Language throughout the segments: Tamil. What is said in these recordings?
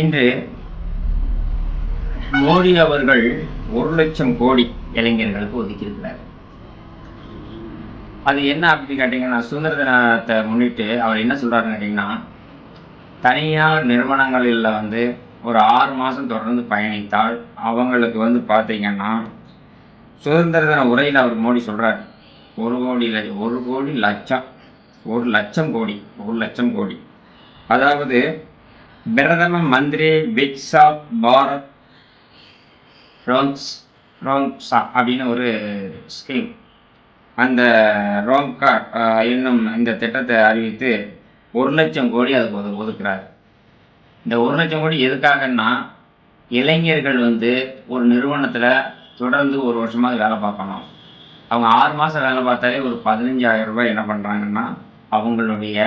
இன்று மோடி அவர்கள் ஒரு லட்சம் கோடி இளைஞர்களுக்கு ஒதுக்கியிருக்கிறார். அது என்ன அப்படின்னு கேட்டிங்கன்னா சுதந்திர தினத்தை முன்னிட்டு அவர் என்ன சொல்கிறாருன்னு கேட்டிங்கன்னா தனியார் நிறுவனங்களில் வந்து ஒரு ஆறு மாதம் தொடர்ந்து பயணித்தால் அவங்களுக்கு வந்து பார்த்திங்கன்னா சுதந்திர தின உரையில் அவர் மோடி சொல்கிறார் ஒரு கோடி ஒரு கோடி லட்சம் ஒரு லட்சம் கோடி ஒரு லட்சம் கோடி. அதாவது பிரதம மந்திரி விக்ஸா பாரத் ரோம்ஸ் ரோங்ஸா அப்படின்னு ஒரு ஸ்கீம் அந்த ரோம்கார் என்னும் இந்த திட்டத்தை அறிவித்து ஒரு லட்சம் கோடி அதுக்கு ஒது ஒதுக்குறாரு. இந்த ஒரு லட்சம் கோடி எதுக்காகன்னா இளைஞர்கள் வந்து ஒரு நிறுவனத்தில் தொடர்ந்து ஒரு வருஷமாக வேலை பார்க்கணும். அவங்க ஆறு மாதம் வேலை பார்த்தாலே ஒரு பதினஞ்சாயிரம் ரூபாய் என்ன பண்ணுறாங்கன்னா அவங்களுடைய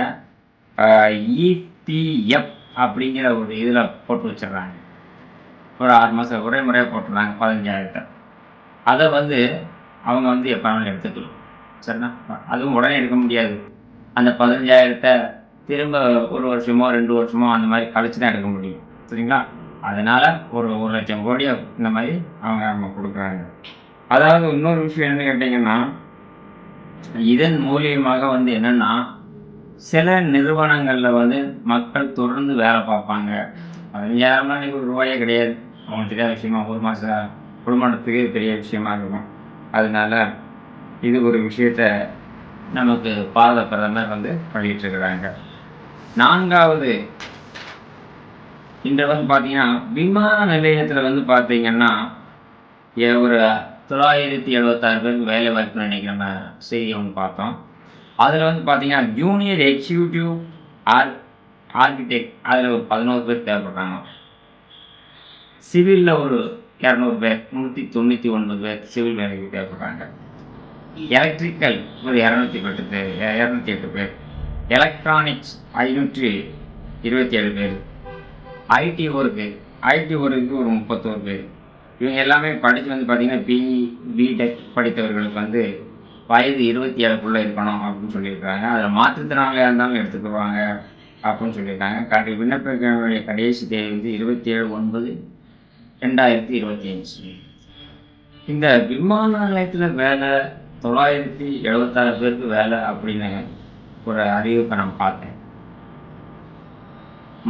இபிஎஃப் அப்படிங்கிற ஒரு இதில் போட்டு வச்சிடுறாங்க. ஒரு ஆறு மாதம் ஒரே முறையாக போட்டுடுறாங்க பதினஞ்சாயிரத்தை. அதை வந்து அவங்க வந்து எப்போ வேணாலும் எடுத்துக்கலாம் சரிண்ணா? அதுவும் உடனே எடுக்க முடியாது. அந்த பதினஞ்சாயிரத்தை திரும்ப ஒரு வருஷமோ ரெண்டு வருஷமோ அந்த மாதிரி கழிச்சு தான் எடுக்க முடியும். சரிங்களா? அதனால் ஒரு ஒரு லட்சம் கோடியை இந்த மாதிரி அவங்க நம்ம கொடுக்குறாங்க. அதாவது இன்னொரு விஷயம் என்ன கேட்டிங்கன்னா இதன் மூலியமாக வந்து என்னென்னா சில நிறுவனங்களில் வந்து மக்கள் தொடர்ந்து வேலை பார்ப்பாங்க. பதினஞ்சாயிரம்னா இன்னைக்கு ஒரு ரூபாயே கிடையாது. அவங்களுக்கு தெரியாத விஷயமா ஒரு மாதம் குடும்பத்துக்கு பெரிய விஷயமா இருக்கும். அதனால இது ஒரு விஷயத்த நமக்கு பாரத பிரதமர் வந்து வெளியிட்டிருக்கிறாங்க நான்காவது இந்த வந்து பார்த்தீங்கன்னா விமான நிலையத்தில் வந்து பார்த்தீங்கன்னா ஒரு தொள்ளாயிரத்தி எழுபத்தாறு பேருக்கு வேலை வாய்ப்பு நினைக்கிற செய்தி ஒன்று பார்த்தோம். அதில் வந்து பார்த்தீங்கன்னா ஜூனியர் எக்ஸிக்யூட்டிவ் ஆர் ஆர்கிடெக்ட் அதில் ஒரு பதினோரு பேர் தேவைப்படுறாங்க. சிவிலில் ஒரு இரநூறு பேர் நூற்றி தொண்ணூற்றி ஒன்பது பேர் சிவில் வேலைக்கு தேவைப்படுறாங்க. எலக்ட்ரிக்கல் ஒரு இரநூத்தி எட்டு பேர் இரநூத்தி எட்டு பேர். எலக்ட்ரானிக்ஸ் ஐநூற்றி இருபத்தி ஏழு பேர் ஐடி ஒர்க்கு ஐடி ஒர்க்கு ஒரு முப்பத்தோரு பேர். இவங்க எல்லாமே படித்து வந்து பார்த்திங்கன்னா பிஇ பிடெக் படித்தவர்களுக்கு வந்து வயது இருபத்தி ஏழுக்குள்ளே இருக்கணும் அப்படின்னு சொல்லியிருக்காங்க. அதில் மாற்றுத்திறனாளியாக இருந்தாலும் எடுத்துக்குவாங்க அப்படின்னு சொல்லியிருக்காங்க. கடை விண்ணப்பிக்க கடைசி தேதி வந்து இருபத்தி ஏழு ஒன்பது ரெண்டாயிரத்தி இருபத்தி அஞ்சு இந்த விமான நிலையத்தில் வேலை தொள்ளாயிரத்தி எழுபத்தாறு பேருக்கு வேலை அப்படின்னு ஒரு அறிவிப்பை நான் பார்த்தேன்.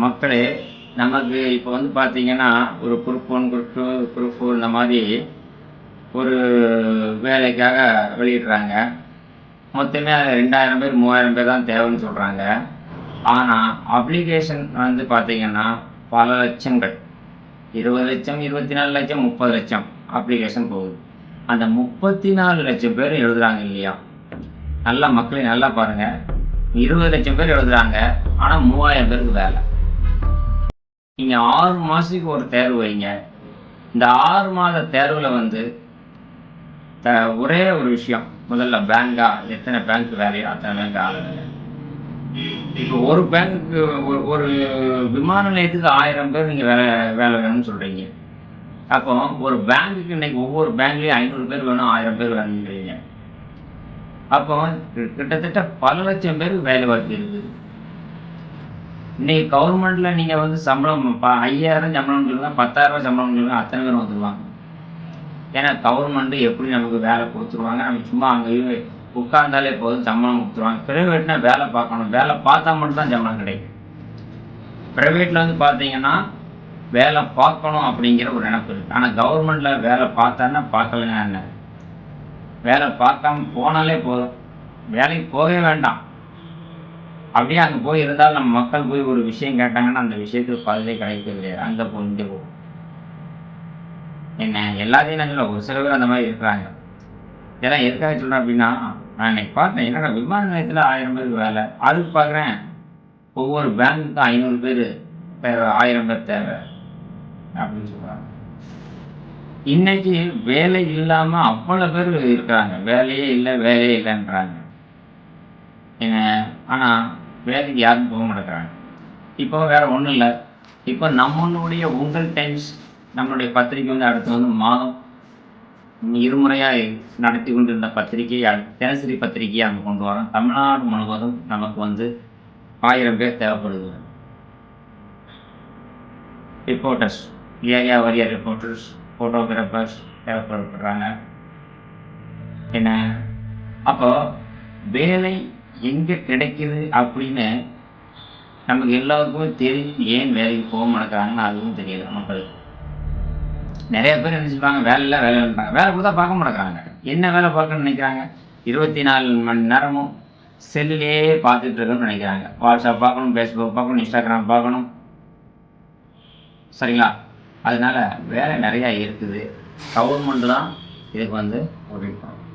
மக்களே நமக்கு இப்போ வந்து பார்த்தீங்கன்னா ஒரு group one group two group four இந்த மாதிரி ஒரு வேலைக்காக வெளியிடுறாங்க. மொத்தமே ரெண்டாயிரம் பேர் மூவாயிரம் பேர் தான் தேவைன்னு சொல்கிறாங்க ஆனால் அப்ளிகேஷன் வந்து பார்த்தீங்கன்னா பல லட்சங்கள். இருபது லட்சம் இருபத்தி நாலு லட்சம் முப்பது லட்சம் அப்ளிகேஷன் போகுது. அந்த முப்பத்தி நாலு லட்சம் பேர் எழுதுகிறாங்க இல்லையா? நல்லா மக்களை நல்லா பாருங்கள் இருபது லட்சம் பேர் எழுதுறாங்க. ஆனால் மூவாயிரம் பேருக்கு வேலை. நீங்கள் ஆறு மாதத்துக்கு ஒரு தேர்வு வைங்க. இந்த ஆறு மாத தேர்வில் வந்து ஒரே ஒரு விஷயம். முதல்ல பேங்கா எத்தனை பேங்க் வேலையோ அத்தனை பேங்க் ஆளுங்க இப்போ ஒரு பேங்க்குக்கு ஒரு ஒரு விமான நிலையத்துக்கு ஆயிரம் பேர் நீங்கள் வேலை வேலை வேணும்னு சொல்கிறீங்க அப்போ ஒரு பேங்க்குக்கு இன்னைக்கு ஒவ்வொரு பேங்க்லேயும் ஐநூறு பேர் வேணும் ஆயிரம் பேர் வேணுங்கிறீங்க அப்போ கிட்டத்தட்ட பல லட்சம் பேருக்கு வேலை வாய்ப்பு இருக்குது. இன்னைக்கு கவர்மெண்ட்டில் நீங்கள் வந்து சம்பளம் ப ஐயாயிரம் சம்பளம் சொல்லுங்க பத்தாயிரம் சம்பளம் சொல்லுங்க அத்தனை பேர் வந்துடுவாங்க ஏன்னா கவர்மெண்ட்டு எப்படி நமக்கு வேலை கொடுத்துருவாங்க? நம்ம சும்மா அங்கே உட்கார்ந்தாலே போதும் சம்பளம் கொடுத்துருவாங்க. ப்ரைவேட்னா வேலை பார்க்கணும். வேலை பார்த்தா மட்டும்தான் சம்பளம் கிடைக்கும். ப்ரைவேட்டில் வந்து பார்த்தீங்கன்னா வேலை பார்க்கணும் அப்படிங்கிற ஒரு நினப்பு இருக்குது ஆனால் கவர்மெண்ட்டில் வேலை பார்த்தான்னா பார்க்கலன்னா என்ன? வேலை பார்க்காம போனாலே போதும். வேலைக்கு போகவே வேண்டாம். அப்படியே அங்கே போய் இருந்தாலும் நம்ம மக்கள் போய் ஒரு விஷயம் கேட்டாங்கன்னா அந்த விஷயத்துக்கு பதிலே கிடைக்கிறது கிடையாது. அங்கே போய் இங்கே என்ன எல்லாத்தையும் நான் சொல்ல ஒரு சில பேர் அந்த மாதிரி இருக்கிறாங்க ஏன்னா எதுக்காக சொல்கிறேன் அப்படின்னா நான் இன்னைக்கு பார்த்தேன் என்னடா விமான நிலையத்தில் ஆயிரம் பேர் வேலை. அதுக்கு பார்க்குறேன் ஒவ்வொரு பேங்க்குக்கும் ஐநூறு பேர் தேவை ஆயிரம் பேர் தேவை அப்படின்னு சொல்கிறாங்க இன்னைக்கு வேலை இல்லாமல் அவ்வளோ பேர் இருக்கிறாங்க வேலையே இல்லை வேலையே இல்லைன்றாங்க. என்ன ஆனால் வேலைக்கு யாரும் போக மாட்டேங்கிறாங்க. இப்போ வேறு ஒன்றும் இல்லை. இப்போ நம்மளுடைய உங்கள் டைம்ஸ் நம்மளுடைய பத்திரிக்கை வந்து அடுத்து வந்து மாதம் இருமுறையாக நடத்தி கொண்டிருந்த பத்திரிகை அடுத்து தினசரி பத்திரிகையை அங்கே கொண்டு வரோம். தமிழ்நாடு முழுவதும் நமக்கு வந்து ஆயிரம் பேர் தேவைப்படுது. ரிப்போர்ட்டர்ஸ் ஏரியா வரிய ரிப்போர்ட்டர்ஸ் ஃபோட்டோகிராஃபர்ஸ் தேவைப்படுறாங்க. என்ன? அப்போ வேலை எங்கே கிடைக்குது அப்படின்னு நமக்கு எல்லாருக்குமே தெரிஞ்சு ஏன் வேலைக்கு போக மாட்டேங்கிறாங்கன்னு அதுவும் தெரியல மக்களுக்கு நிறைய பேர் நினச்சிப்பாங்க வேலை இல்லை வேலை இல்லைன்றாங்க வேலை கொடுத்தா பார்க்க மாட்டேங்கிறாங்க என்ன வேலை பார்க்கணும்னு நினைக்கிறாங்க? இருபத்தி நாலு மணி நேரமும் செல்லே பார்த்துட்டு இருக்கணும்னு நினைக்கிறாங்க. வாட்ஸ்அப் பார்க்கணும் ஃபேஸ்புக் பார்க்கணும் இன்ஸ்டாகிராம் பார்க்கணும். சரிங்களா? அதனால வேலை நிறையா இருக்குது. கவர்மெண்ட் தான் இதுக்கு வந்து உதவி பண்ணணும்.